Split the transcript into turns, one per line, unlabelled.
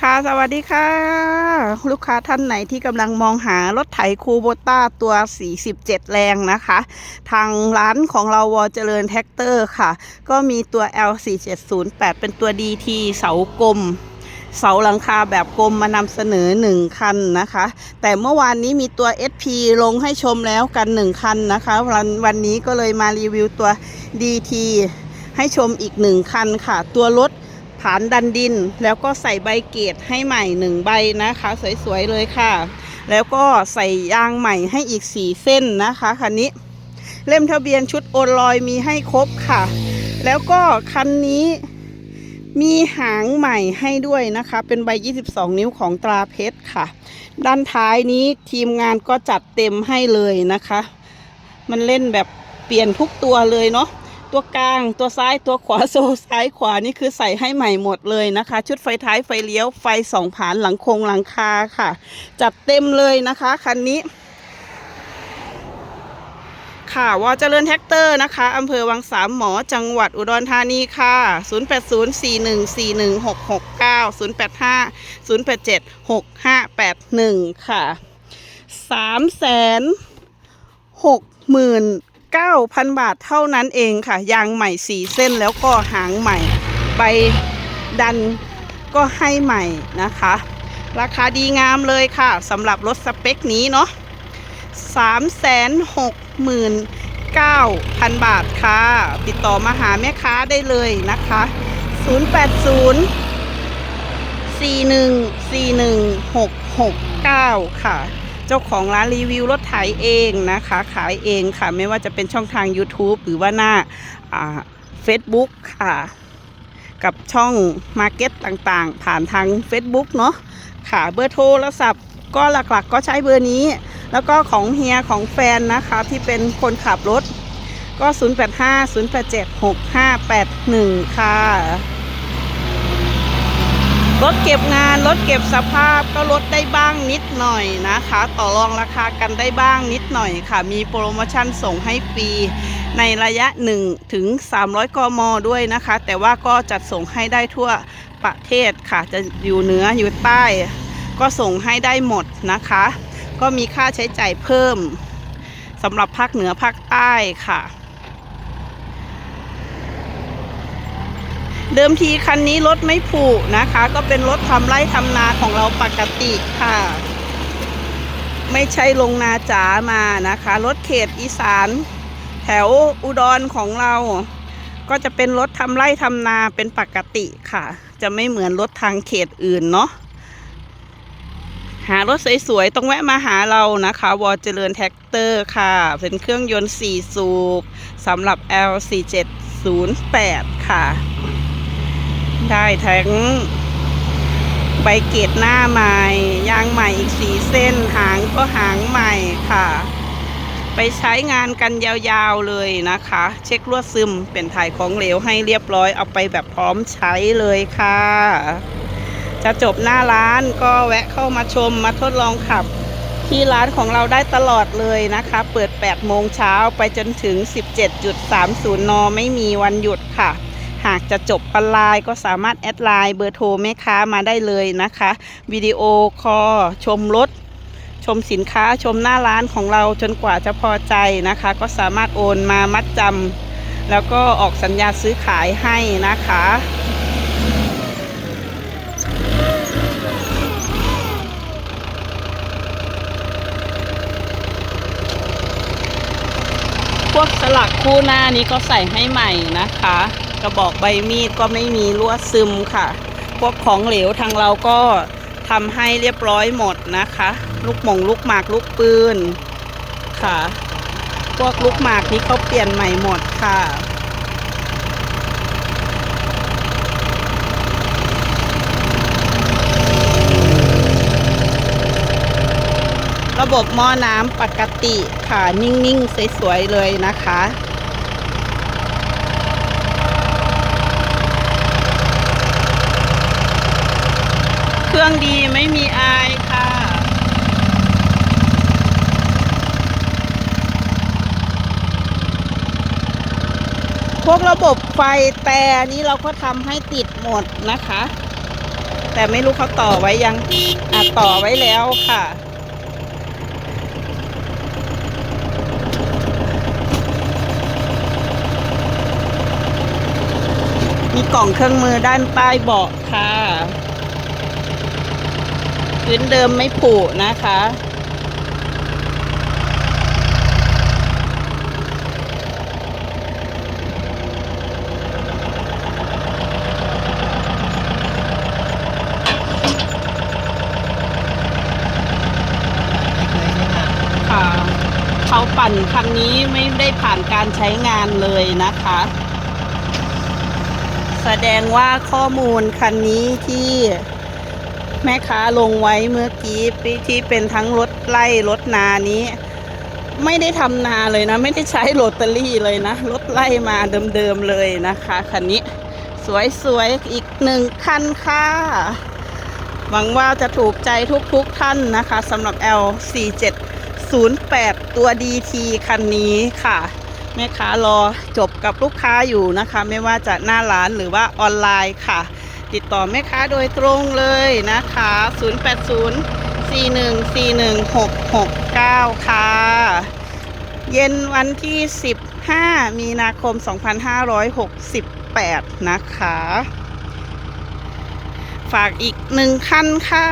ค่ะสวัสดีค่ะ ลูกค้าท่านไหนที่กำลังมองหารถไถคูโบต้าตัว 47 แรงนะคะ ทางร้านของเราวอเจริญแท็กเตอร์ค่ะ ก็มีตัว L4708 เป็นตัว DT เสากลมเสาหลังคาแบบกลมมานำเสนอ 1 คันนะคะ แต่เมื่อวานนี้มีตัว SP ลงให้ชมแล้วกัน 1 คันนะคะวันวันนี้ก็เลยมารีวิวตัว DT ให้ชมอีก 1 คันค่ะ ตัวรถ ฐานดันดิน แล้วก็ใส่ใบเกตให้ใหม่หนึ่งใบนะคะ สวยๆเลยค่ะ แล้วก็ใส่ยางใหม่ให้อีกสี่เส้นนะคะคันนี้ เล่มทะเบียนชุดโอนลอยมีให้ครบค่ะ แล้วก็คันนี้มีหางใหม่ให้ด้วยนะคะ เป็นใบ 22 นิ้วของตราเพชรค่ะ ด้านท้ายนี้ทีมงานก็จัดเต็มให้เลยนะคะ มันเล่นแบบเปลี่ยนทุกตัวเลยเนาะ ตัวกลางตัวซ้ายตัวขวาโซซ้ายขวานี่คือใส่ให้ใหม่หมดเลยนะคะ ชุดไฟท้ายไฟเลี้ยวไฟสองผานหลังโครงหลังคาค่ะ จัดเต็มเลยนะคะคันนี้ ค่ะวอเจริญแท็กเตอร์นะคะอำเภอวังสามหมอจังหวัดอุดรธานีค่ะ 0804141669 085 087 6581 ค่ะ3แสนหกหมื่น เก้าพันบาทเท่านั้นเองค่ะ ยางใหม่สี่เส้นแล้วก็หางใหม่ ใบดันก็ให้ใหม่นะคะ ราคาดีงามเลยค่ะสำหรับรถสเปคนี้เนาะสามแสนหกหมื่นเก้าพันบาทค่ะ ติดต่อมาหาแม่ค้าได้เลยนะคะ 080 4141 669 ค่ะ เจ้าของร้านรีวิวรถไถเองนะคะ ขายเองค่ะ ไม่ว่าจะเป็นช่องทาง YouTube หรือว่าหน้าเฟซบุ๊กค่ะ กับช่องมาร์เก็ตต่างๆ ผ่านทาง Facebook เนาะค่ะเบอร์โทรศัพท์ก็หลักๆ ก็ใช้เบอร์นี้ แล้วก็ของเฮียของแฟนนะคะที่เป็นคนขับรถก็ 0850876581 ค่ะ รถเก็บงานรถเก็บสภาพก็ลดได้บ้างนิดหน่อยนะคะ ต่อรองราคากันได้บ้างนิดหน่อยค่ะ มีโปรโมชั่นส่งให้ฟรีในระยะ 1 ถึง 300 กม ด้วยนะคะ แต่ว่าก็จัดส่งให้ได้ทั่วประเทศค่ะ จะอยู่เหนืออยู่ใต้ ก็ส่งให้ได้หมดนะคะ ก็มีค่าใช้จ่ายเพิ่มสำหรับภาคเหนือภาคใต้ค่ะ เดิมทีคันนี้รถไม่ผุนะคะ ก็เป็นรถทำไร่ทำนาของเราปกติค่ะ ไม่ใช่ลงนาจ๋ามานะคะ รถเขตอีสาน แถวอุดรของเรา ก็จะเป็นรถทำไร่ทำนาเป็นปกติค่ะ จะไม่เหมือนรถทางเขตอื่นเนาะหารถสวยๆ ต้องแวะมาหาเรานะคะ วอเจริญแท็กเตอร์ค่ะ เป็นเครื่องยนต์ 4 สูบสำหรับ L4708 ค่ะ ได้ทั้งใบเกตหน้าใหม่ยางใหม่อีกสีเส้น หางก็หางใหม่ค่ะ ไปใช้งานกันยาวๆเลยนะคะ เช็คลวดซึมเป็นถ่ายของเหลวให้เรียบร้อยเอาไปแบบพร้อมใช้เลยค่ะ จะจบหน้าร้านก็แวะเข้ามาชมมาทดลองขับที่ร้านของเราได้ตลอดเลยนะคะ เปิด 8 โมงเช้าไปจนถึง 17.30 น ไม่มีวันหยุดค่ะ หากจะจบออนไลน์ก็สามารถแอดไลน์เบอร์โทรแม่ค้ามาได้เลยนะคะวิดีโอคอลชมรถชมสินค้าชมหน้าร้านของเราจนกว่าจะพอใจนะคะ ก็สามารถโอนมามัดจำแล้วก็ออกสัญญาซื้อขายให้นะคะพวกสลักคู่หน้านี้ก็ใส่ให้ใหม่นะคะ กระบอกใบมีดก็ไม่มีรั่วซึมค่ะ พวกของเหลวทางเราก็ทำให้เรียบร้อยหมดนะคะ ลูกหมงลูกหมากลูกปืนค่ะ พวกลูกหมากนี้เขาเปลี่ยนใหม่หมดค่ะระบบหม้อน้ำปกติค่ะ นิ่ง ๆ สวย ๆ เลยนะคะ รื่องดีไม่มีอายค่ะพวกระบบไฟแต่นี้เราก็ทำให้ติดหมดนะคะ แต่ไม่รู้เขาต่อไว้ยังอะต่อไว้แล้วค่ะ มีกล่องเครื่องมือด้านใต้เบาะค่ะ พื้นเดิมไม่ผุนะคะ ค่ะ เขาปั่นคันนี้ไม่ได้ผ่านการใช้งานเลยนะคะ แสดงว่าข้อมูลคันนี้ที่ แม่ค้าลงไว้เมื่อกี้ที่เป็นทั้งรถไล่รถนานี้ ไม่ได้ทำนาเลยนะ ไม่ได้ใช้โรตารี่เลยนะ รถไล่มาเดิมๆเลยนะคะคันนี้ สวยๆ อีกหนึ่งคันค่ะหวังว่าจะถูกใจทุกๆท่านนะคะสำหรับ L4708 ตัว DT คันนี้ค่ะ แม่ค้ารอจบกับลูกค้าอยู่นะคะ ไม่ว่าจะหน้าร้านหรือว่าออนไลน์ค่ะ ติดต่อแม่ค้าโดยตรงเลยนะคะ 0804141669 ค่ะ เย็นวันที่ 15 มีนาคม 2568 นะคะ ฝากอีกหนึ่งคันค่ะ